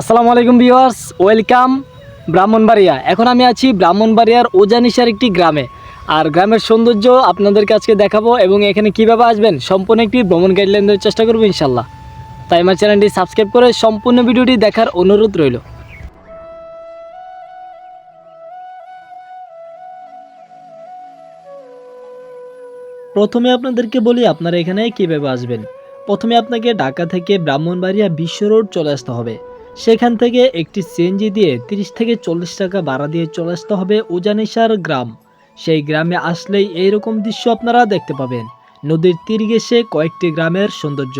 আসসালামু আলাইকুম viewers, welcome Brahmanbaria. এখন আমি আছি ব্রাহ্মণবাড়িয়ার ওজানিশার একটি গ্রামে। আর গ্রামের সৌন্দর্য আপনাদেরকে আজকে দেখাবো এবং এখানে কীভাবে আসবেন সম্পূর্ণ একটি ভ্রমণ গাইডলাইন দেওয়ার চেষ্টা করব ইনশাল্লাহ তাই আমার চ্যানেলটি সাবস্ক্রাইব করে সম্পূর্ণ ভিডিওটি দেখার অনুরোধ রইল। প্রথমে আপনাদেরকে বলি আপনারা এখানে কীভাবে আসবেন। প্রথমে আপনাকে ঢাকা থেকে ব্রাহ্মণবাড়িয়া বিশ্ব রোড চলে আসতে হবে। সেখান থেকে একটি সিএনজি দিয়ে তিরিশ থেকে চল্লিশ টাকা ভাড়া দিয়ে চলে আসতে হবে উজানিসার গ্রাম। সেই গ্রামে আসলেই এইরকম দৃশ্য আপনারা দেখতে পাবেন। নদীর তীর ঘেঁষে কয়েকটি গ্রামের সৌন্দর্য।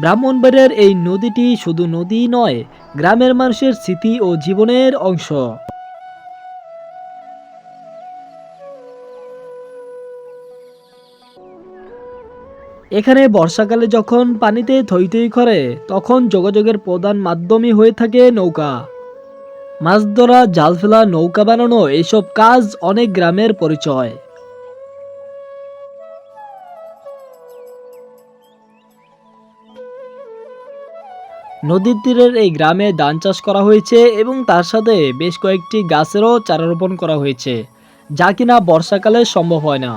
ব্রাহ্মণবাড়িয়ার এই নদীটি শুধু নদী নয়, গ্রামের মানুষের স্মৃতি ও জীবনের অংশ। এখানে বর্ষাকালে যখন পানিতে থই থই করে, তখন যোগাযোগের প্রধান মাধ্যমই হয়ে থাকে নৌকা। মাছ ধরা জাল ফেলা নৌকা বানানো এইসব কাজ অনেক গ্রামের পরিচয়। নদীর তীরের এই গ্রামে ধান চাষ করা হয়েছে এবং তার সাথে বেশ কয়েকটি গাছেরও চারা রোপণ করা হয়েছে, যা কিনা বর্ষাকালে সম্ভব হয় না।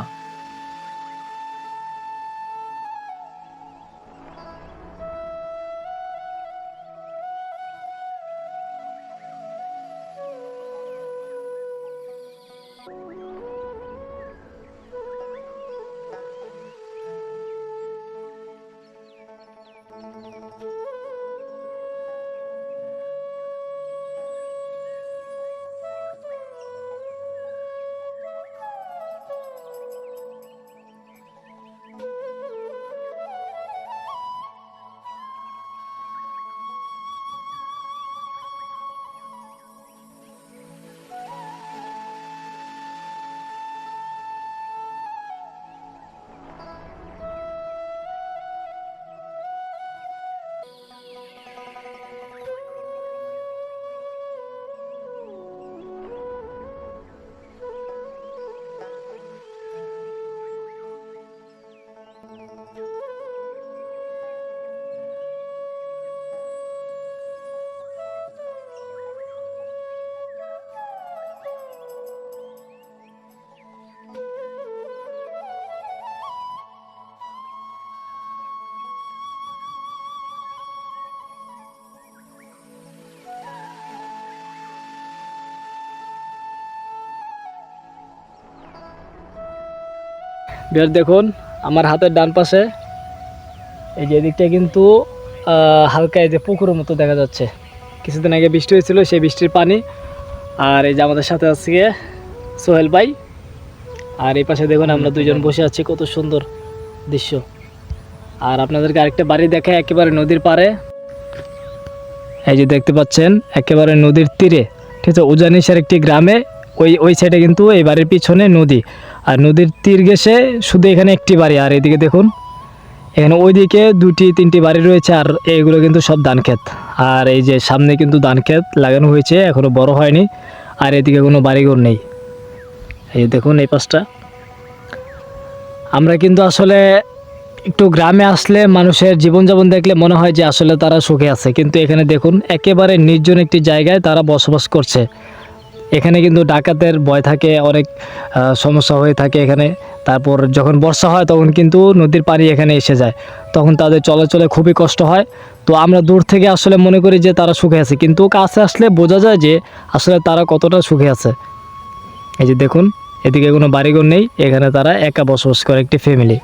বের দেখুন, আমার হাতের ডান পাশে। এই যে এদিকটা কিন্তু হালকা এই যে পুকুরের মতো দেখা যাচ্ছে। কিছুদিন আগে বৃষ্টি হয়েছিল, সেই বৃষ্টির পানি। আর এই যে আমাদের সাথে গিয়ে সোহেল ভাই। আর এই পাশে দেখুন, আমরা দুইজন বসে আছি, কত সুন্দর দৃশ্য। আর আপনাদেরকে আরেকটা বাড়ি দেখায়, একেবারে নদীর পাড়ে। এই যে দেখতে পাচ্ছেন, একেবারে নদীর তীরে। ঠিক আছে, উজানিসের একটি গ্রামে, ওই ওই সাইডে কিন্তু এই বাড়ির পিছনে নদী। আর নদীর তীর গেছে শুধু এখানে একটি বাড়ি, আর এদিকে দেখুন, এখানে ওইদিকে দুটি, তিনটি বাড়ি রয়েছে, আর এইগুলো কিন্তু সব ধান ক্ষেত। আর এই যে সামনে কিন্তু ধান ক্ষেত লাগানো হয়েছে, এখনও বড় হয়নি, আর এদিকে কোনো বাড়িঘর নেই। এই দেখুন এই পাশটা। আমরা কিন্তু আসলে একটু গ্রামে আসলে মানুষের জীবনযাপন দেখলে মনে হয় যে আসলে তারা সুখে আছে, কিন্তু এখানে দেখুন, একেবারে নির্জন একটি জায়গায় তারা বসবাস করছে। এখানে কিন্তু ডাকাতের ভয় থাকে, অনেক সমস্যা হয়ে থাকে এখানে। তারপর যখন বর্ষা হয় তখন কিন্তু নদীর পানি এখানে এসে যায়। তখন তাদের চলাচলে খুবই কষ্ট হয়। তো আমরা দূর থেকে আসলে মনে করি যে তারা সুখে আছে। কিন্তু কাছে আসলে বোঝা যায় যে আসলে তারা কতটা সুখে আছে। এই যে দেখুন, এদিকে কোনো বাড়িঘর নেই, এখানে তারা একা বসবাস করে, একটি ফ্যামিলি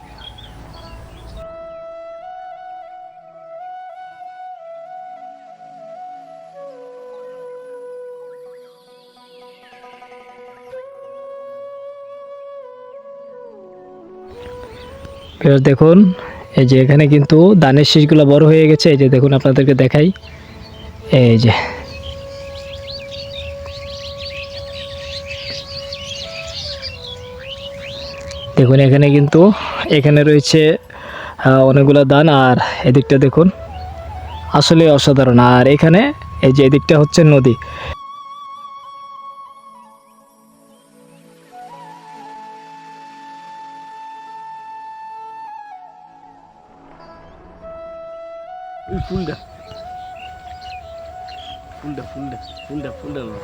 এবার দেখুন, এই যে এখানে কিন্তু ধানের শীষগুলো বড় হয়ে গেছে। এই যে দেখুন আপনাদেরকে দেখাই। এই যে। দেখুন, এখানে কিন্তু এখানে রয়েছে অনেকগুলো ধান আর এদিকটা দেখুন, আসলে অসাধারণ। আর এখানে এই যে এদিকটা হচ্ছে নদী। ওই ফুলটা ফুলটা ফুলটা ফুলটা ফুলটা না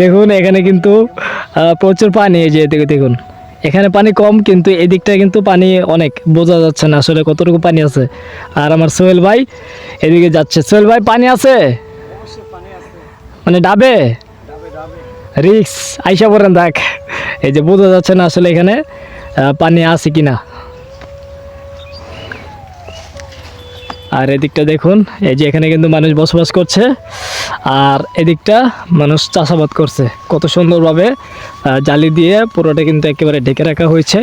দেখুন এখানে কিন্তু প্রচুর পানি এই যে দেখুন এখানে পানি কম কিন্তু এদিকটা কিন্তু পানি অনেক বোঝা যাচ্ছে না আসলে কতটুকু পানি আছে। আর আমার সোহেল ভাই এদিকে যাচ্ছে। সোহেল ভাই পানি আছে? মানে ডাবে? রিক্স আইসা পড়েন দেখ। এই যে বোঝা যাচ্ছে না আসলে এখানে পানি আছে কিনা। আর এদিকটা দেখুন, এই যে এখানে কিন্তু মানুষ বসবাস করছে। আর এদিকটা মানুষ চাষাবাদ করছে, কত সুন্দরভাবে জালি দিয়ে পুরোটা কিন্তু একেবারে ঢেকে রাখা হয়েছে।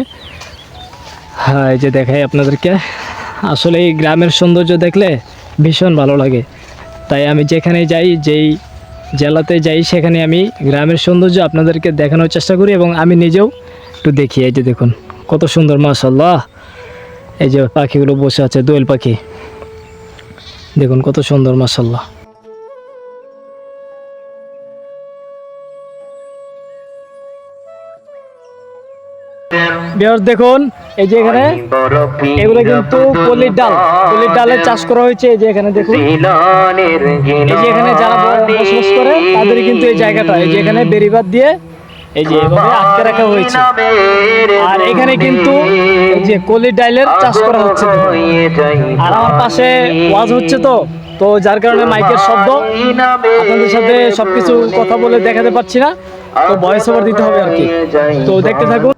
হ্যাঁ এই যে দেখাই আপনাদেরকে। আসলে এই গ্রামের সৌন্দর্য দেখলে ভীষণ ভালো লাগে। তাই আমি যেখানে যাই, যেই জেলাতে যাই, সেখানে আমি গ্রামের সৌন্দর্য আপনাদেরকে দেখানোর চেষ্টা করি এবং আমি নিজেও একটু দেখি। এই যে দেখুন, কত সুন্দর মাশাল্লাহ এই যে পাখিগুলো বসে আছে, দোয়েল পাখি। দেখুন কত সুন্দর মাশাল্লাহ বিহার দেখুন, এই যে এখানে, এগুলো কিন্তু পলির ডাল। পলির ডালের চাষ করা হয়েছে, এই যে এখানে দেখুন। এই যে এখানে যারা বসবাস করে তাদের কিন্তু এই জায়গাটা। এই যে এখানে বেরিবাদ দিয়ে এই যে এভাবে আটকে রাখা হয়েছে। আর এখানে কিন্তু যে কলির ডাইলের চাষ করা হচ্ছে। আর আমার পাশে ওয়াজ হচ্ছে তো তো যার কারণে মাইকের শব্দ আপনাদের সাথে সবকিছু কথা বলে দেখাতে পারছি না, তো ভয়েস ওভার দিতে হবে আর কি। তো দেখতে থাকুন।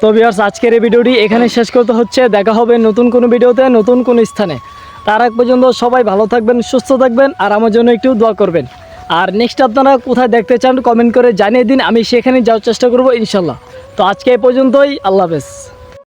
তো বিয়ার্স আজকের এই ভিডিওটি এখানে শেষ করতে হচ্ছে। দেখা হবে নতুন কোনো ভিডিওতে, নতুন কোনো স্থানে। তার আগ পর্যন্ত সবাই ভালো থাকবেন, সুস্থ থাকবেন, আর আমার জন্য একটু দোয়া করবেন। আর নেক্সট আপনারা কোথায় দেখতে চান কমেন্ট করে জানিয়ে দিন, আমি সেখানে যাওয়ার চেষ্টা করব, ইনশাল্লাহ। তো আজকে এই পর্যন্তই, আল্লাহ হাফেজ।